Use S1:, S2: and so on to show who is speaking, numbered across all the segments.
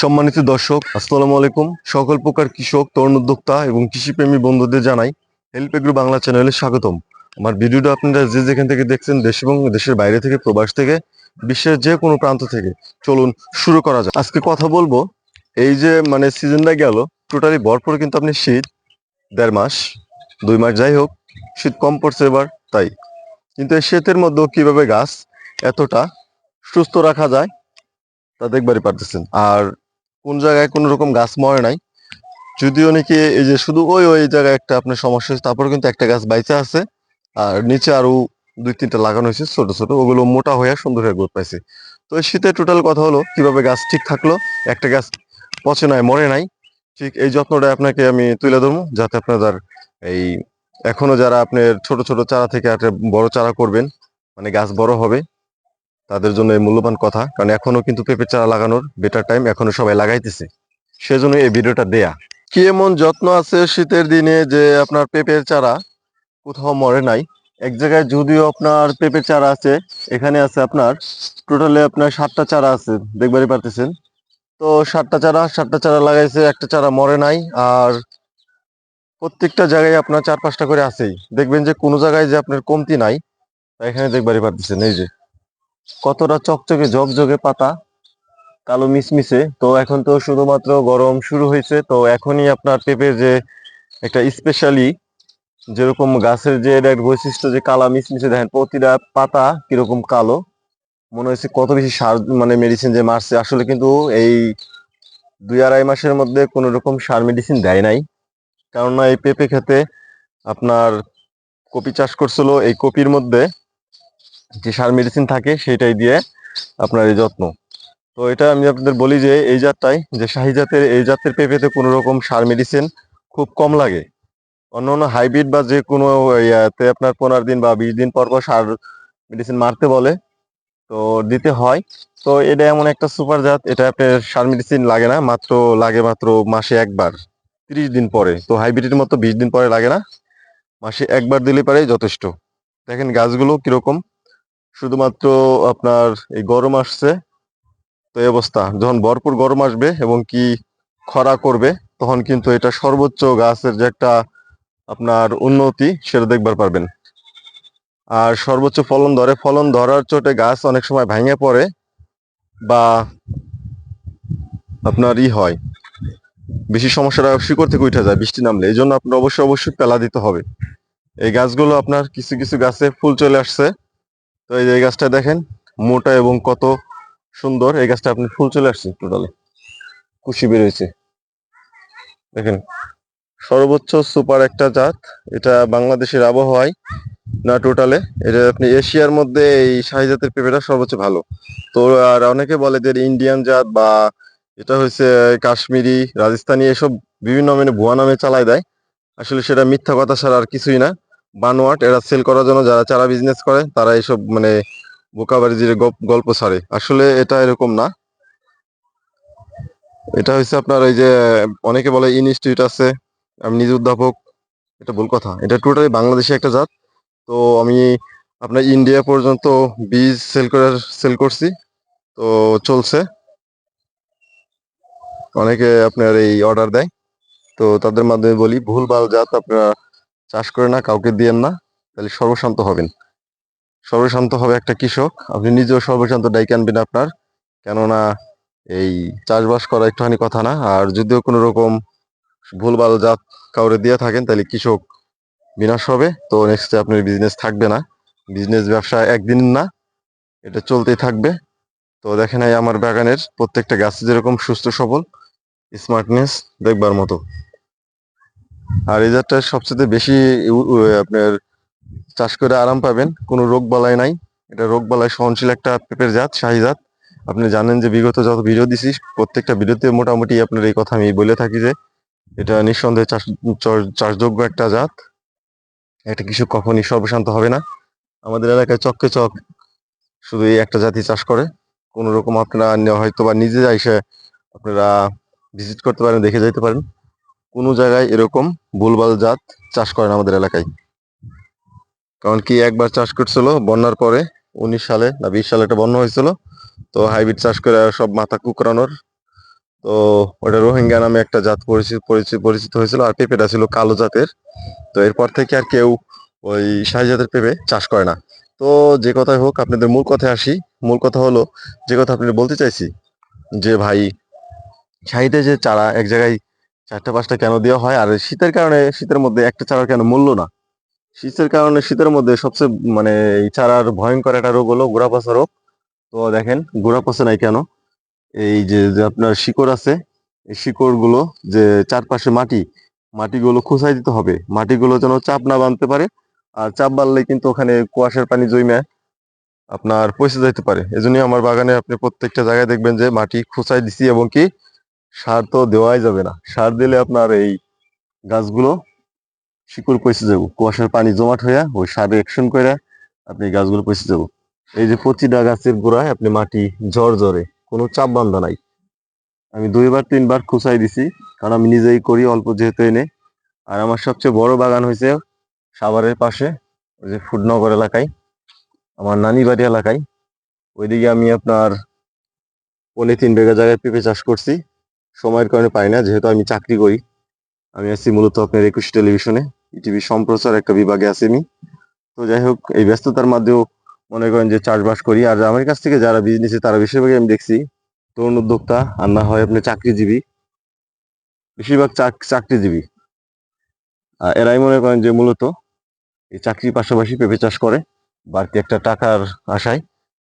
S1: সম্মানিত দর্শক, আসসালামু আলাইকুম। সকল প্রকার কৃষক, তরুণ উদ্যোক্তা এবং কৃষিপ্রেমী বন্ধুদের জানাই হেল্প এগ্রো বাংলা চ্যানেলে স্বাগতম। আমার ভিডিওটা আপনারা যে যেখান থেকে দেখছেন, দেশ এবং দেশের বাইরে থেকে, প্রবাস থেকে, বিশ্বের যে কোনো প্রান্ত থেকে, চলুন শুরু করা যাক। আজকে কথা বলব, এই যে মানে সিজনটা গেল টোটালি ভরপুর কিন্তু আপনি শীত, দেড় মাস, দুই মাস যাই হোক, শীত কম পড়ছে এবার, তাই। কিন্তু এই শীতের মধ্যেও কীভাবে গাছ এতটা সুস্থ রাখা যায়, তা দেখবারই পারতেছেন। আর কোন জায়গায় কোনো রকম গাছ মরে নাই। যদিও নাকি এই যে শুধু ওই ওই জায়গায় একটা আপনার সমস্যা হয়েছে তারপর কিন্তু একটা গাছ বাইচা আছে। আর নিচে আরও দুই তিনটা লাগানো হয়েছে ছোট ছোট, ওগুলো মোটা হয়ে সুন্দর হয়ে গ্রোথ পাইছে। তো এই শীতের টোটাল কথা হলো, কীভাবে গাছ ঠিক থাকল, একটা গাছ পচে নাই, মরে নাই, ঠিক এই যত্নটা আপনাকে আমি তুলে ধরবো, যাতে আপনাদের এই এখনও যারা আপনার ছোট ছোট চারা থেকে একটা বড় চারা করবেন মানে গাছ বড় হবে তাদের জন্য এই মূল্যবান কথা, কারণ এখনও কিন্তু পেঁপে চারা লাগানোর বেটার টাইম এখনও সবাই লাগাইতেছে। সেজন্য এই ভিডিওটা দেয়া। কি এমন যত্ন আছে শীতের দিনে যে আপনার পেঁপের চারা কোথাও মরে নাই? এক জায়গায় যদিও আপনার পেঁপের চারা আছে, এখানে আছে আপনার টোটালে আপনার সাতটা চারা আছে, দেখবারই পারতেছেন। তো সাতটা চারা সাতটা চারা লাগাইছে, একটা চারা মরে নাই, আর প্রত্যেকটা জায়গায় আপনার চার পাঁচটা করে আছেই। দেখবেন যে কোনো জায়গায় যে আপনার কমতি নাই এখানে দেখবারই পারতেছেন, এই যে। কতটা চকচকে, ঝকঝকে পাতা, কালো মিসমিসে তো এখন তো শুধুমাত্র গরম শুরু হয়েছে, তো এখনই আপনার পেঁপের যে একটা স্পেশালি যেরকম গাছের যে এর এক বৈশিষ্ট্য যে কালা মিসমিসে দেখেন প্রতিটা পাতা কীরকম কালো। মনে হয়েছে কত বেশি সার মানে মেডিসিন যে মারছে। আসলে কিন্তু এই দুই আড়াই মাসের মধ্যে কোনো রকম সার মেডিসিন দেয় নাই। কেননা এই পেঁপে খেতে আপনার কপি চাষ করছিল, এই কপির মধ্যে যে সার মেডিসিন থাকে সেটাই দিয়ে আপনার এই যত্ন। তো এটা আমি আপনাদের বলি যে এই জাতটাই, যে শাহি জাতের, এই জাতের পেঁপেতে কোনো রকম সার মেডিসিন খুব কম লাগে। অন্য অন্য হাইব্রিড বা যে কোনো ইয়াতে আপনার পনেরো দিন বা বিশ দিন পর পর সার মেডিসিন মারতে বলে, তো দিতে হয়। তো এটা এমন একটা সুপার জাত, এটা আপনার সার মেডিসিন লাগে না, মাত্র লাগে মাত্র মাসে একবার, তিরিশ দিন পরে। তো হাইব্রিডের মতো বিশ দিন পরে লাগে না, মাসে একবার দিলে পারে যথেষ্ট। দেখেন গাছগুলো কীরকম শুধুমাত্র আপনার এই গরম আসছে, তো এই অবস্থা। যখন ভরপুর গরম আসবে এবং কি খরা করবে, তখন কিন্তু এটা সর্বোচ্চ গাছের যে একটা আপনার উন্নতি, সেটা দেখবার পারবেন। আর সর্বোচ্চ ফলন ধরে, ফলন ধরার চোটে গাছ অনেক সময় ভেঙে পড়ে বা আপনার ই হয়। বেশি সমস্যাটা শিকড় থেকে উঠে যায়, বৃষ্টি নামলে। এই জন্য আপনার অবশ্যই অবশ্যই পেলা দিতে হবে। এই গাছগুলো আপনার কিছু কিছু গাছে ফুল চলে আসছে। তো এই যে এই গাছটা দেখেন, মোটা এবং কত সুন্দর। এই গাছটা আপনি ফুল চলে আসছে টোটালে। কুশি বেরোয়েছে দেখেন, সর্বোচ্চ সুপার একটা জাত। এটা বাংলাদেশের আবহাওয়ায় না টোটালে। এটা আপনি এশিয়ার মধ্যে এই শাহি জাতের পেঁপেটা সর্বোচ্চ ভালো। তো আর অনেকে বলে যে ইন্ডিয়ান জাত বা এটা হচ্ছে কাশ্মীরি, রাজস্থানি, এসব বিভিন্ন মানে ভুয়া নামে চালায় দেয়। আসলে সেটা মিথ্যা কথা ছাড়া আর কিছুই না। বানোয়াট, এরা সেল করার জন্য যারা চারা বিজনেস করে, তারা এইসব মানে বোকাবাড়ি যে গল্প ছাড়ে। আসলে এটা এরকম না। এটা হচ্ছে আপনার ওই যে, অনেকে বলে ইনস্টিটিউট আছে, আমি নিজে অধ্যাপক, এটা ভুল কথা। এটা টোটালি বাংলাদেশে একটা জাত। তো আমি আপনার ইন্ডিয়া পর্যন্ত বীজ সেল করার সেল করছি। তো চলছে। অনেকে আপনার এই অর্ডার দেয়। তো তাদের মাধ্যমে বলি ভুলভাল জাত আপনারা চাষ করে না, কাউকে দিয়েন না, তাহলে সর্বশান্ত হবেন। সর্বশান্ত হবে একটা কৃষক, আপনি নিজেও সর্বশান্ত ডাইকে আনবেন আপনার। কেননা এই চাষবাস করা একটুখানি কথা না, আর যদিও কোনো রকম ভুলভাল জাত কাউরে দিয়ে থাকেন, তাহলে কৃষক বিনাশ হবে। তো নেক্সটে আপনার বিজনেস থাকবে না। বিজনেস ব্যবসা একদিন না, এটা চলতেই থাকবে। তো দেখেন এই আমার বাগানের প্রত্যেকটা গাছ যেরকম সুস্থ সবল স্মার্টনেস দেখবার মতো। আর এই জাতটা সবচেয়ে বেশি আপনার চাষ করে আরাম পাবেন। কোনো রোগ বালাই নাই। এটা রোগ বালাই সহনশীল একটা পেঁপের জাত, শাহি জাত। আপনি জানেন যে বিগত যত ভিডিও দিছি, প্রত্যেকটা ভিডিওতে মোটামুটি আপনার এই কথা আমি বলে থাকি যে, এটা নিঃসন্দেহে চাষ চাষযোগ্য একটা জাত। একটা কৃষক কখনই সর্বশান্ত হবে না। আমাদের এলাকায় চককে চক শুধু এই একটা জাতি চাষ করে। কোনো রকম আপনারা হয়তো বা নিজে এসে আপনারা ভিজিট করতে পারেন, দেখে যাইতে পারেন। কোনো জায়গায় এরকম ভুলভাল জাত চাষ করেন আমাদের এলাকায়। কারণ কি একবার চাষ করছিল, বন্যার পরে উনিশ সালে না বিশ সালে একটা বন্যা হয়েছিল, তো হাইব্রিড চাষ করে সব মাথা কুকরানোর তো ওটা রোহিঙ্গা নামে একটা জাত পরিচিত পরিচিত হয়েছিল, আর পেঁপেটা ছিল কালো জাতের, তো এরপর থেকে আর কেউ ওই শাহি জাতের পেঁপে চাষ করে না। তো যে কথাই হোক, আপনাদের মূল কথায় আসি। মূল কথা হলো, যে কথা আপনি বলতে চাইছি, যে ভাই, শাহিতে যে চারা এক জায়গায় চারটা পাঁচটা কেন দেওয়া হয়? আর শীতের কারণে শীতের মধ্যে একটা চারা কেন মূল্য না? শীতের কারণে শীতের মধ্যে সবচেয়ে মানে এই চারার ভয়ঙ্কর একটা রোগ হলো গোড়া পচা রোগ। তো দেখেন গোড়া পচে নাই কেন? এই যে আপনার শিকড় আছে, এই শিকড়গুলো যে চারপাশে মাটি, মাটিগুলো খুঁচাই দিতে হবে। মাটিগুলো যেন চাপ না বাঁধতে পারে, আর চাপ বাড়লে কিন্তু ওখানে কুয়াশার পানি জমে আপনার পচে যাইতে পারে। এজন্যই আমার বাগানে আপনি প্রত্যেকটা জায়গায় দেখবেন যে মাটি খুঁচাই দিছি এবং কি সার তো দেওয়াই যাবে না। সার দিলে আপনার এই গাছগুলো শিকড় পচে যাব। কুয়াশার পানি জমাট হইয়া ওই সার অ্যাকশন করে আপনি গাছগুলো পচে যাব। এই যে প্রতিটা গাছের গোড়ায় আপনি মাটি জ্বর জ্বরে কোনো চাপ বান্ধা নাই। আমি দুইবার, তিনবার খুঁচাই দিছি, কারণ আমি নিজেই করি, অল্প যেহেতু এনে। আর আমার সবচেয়ে বড় বাগান হয়েছে সাভারের পাশে, ওই যে ফুডনগর এলাকায়, আমার নানি বাড়ি এলাকায়। ওইদিকে আমি আপনার পনে তিন বিঘা জায়গায় পেঁপে চাষ করছি। সময়ের কারণে পাই না, যেহেতু আমি চাকরি করি। আমি আছি মূলত আপনার একুশ টেলিভিশনে। টিভি সম্প্রচার একটা বিভাগে আছি আমি। তো যাই হোক, এই ব্যস্ততার মাধ্যমেও মনে করেন যে চাষবাস করি। আর আমার কাছ থেকে যারা বিজনেসে তারা বেশিরভাগই আমি দেখছি। তরুণ উদ্যোক্তা, আর না হয় আপনি চাকরিজীবী। বেশিরভাগ চাক- চাকরিজীবী। আর এরাই মনে করেন যে মূলত এই চাকরির পাশাপাশি পেঁপে চাষ করে। বাড়তি একটা টাকার আশায়।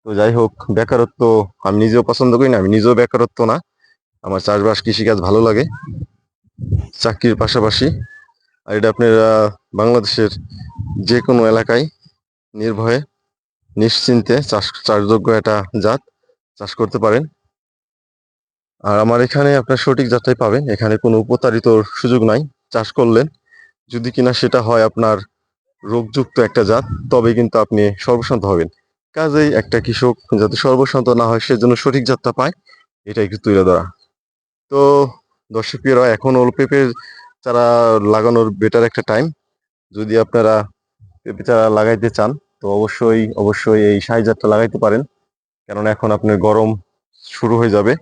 S1: তো যাই হোক, বেকারত্ব আমি নিজেও পছন্দ করি না, আমি নিজেও বেকারত্ব না। আমার চাষবাস, কৃষিকাজ ভালো লাগে। চাকরির পাশাপাশি, আর এটা আপনার বাংলাদেশের যে কোনো এলাকায় নির্ভয়ে, নিশ্চিন্তে চাষ, চাষযোগ্য একটা জাত চাষ করতে পারেন। আর আমার এখানে আপনার সঠিক জাতটাই পাবেন। এখানে কোনো উপতারিত সুযোগ নাই। চাষ করলেন। যদি কিনা সেটা হয় আপনার রোগযুক্ত একটা জাত তবে কিন্তু আপনি সর্বশান্ত হবেন। কাজেই একটা কৃষক যাতে সর্বশান্ত না হয়, সেজন্য সঠিক জাতটা পায় এটা একটু তুলে ধরা। তো দর্শকেরা এখন ওল পেঁপে চারা লাগানোর বেটার একটা টাইম যদি আপনারা পেঁপে চারা লাগাইতে চান, তো অবশ্যই অবশ্যই এই সাই জাতটা লাগাইতে পারেন। কেননা এখন আপনার গরম শুরু হয়ে যাবে।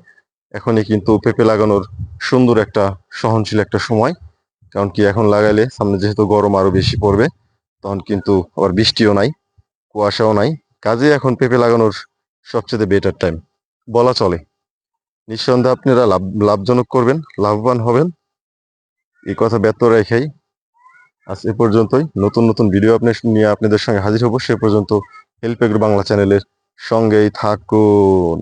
S1: এখনই কিন্তু পেঁপে লাগানোর সুন্দর একটা, সহনশীল একটা সময়। কারণ কি, এখন লাগাইলে সামনে যেহেতু গরম আরও বেশি পড়বে, তখন কিন্তু আবার বৃষ্টিও নাই, কুয়াশাও নাই। কাজে এখন পেঁপে লাগানোর সবচেয়ে বেটার টাইম বলা চলে। নিঃসন্দেহে আপনারা লাভ, লাভজনক করবেন, লাভবান হবেন। এই কথা ব্যর্থ রেখেই আজ এ পর্যন্তই। নতুন নতুন ভিডিও আপনি নিয়ে আপনাদের সঙ্গে হাজির হব। সে পর্যন্ত হেল্প বাংলা চ্যানেলের সঙ্গেই থাকুন।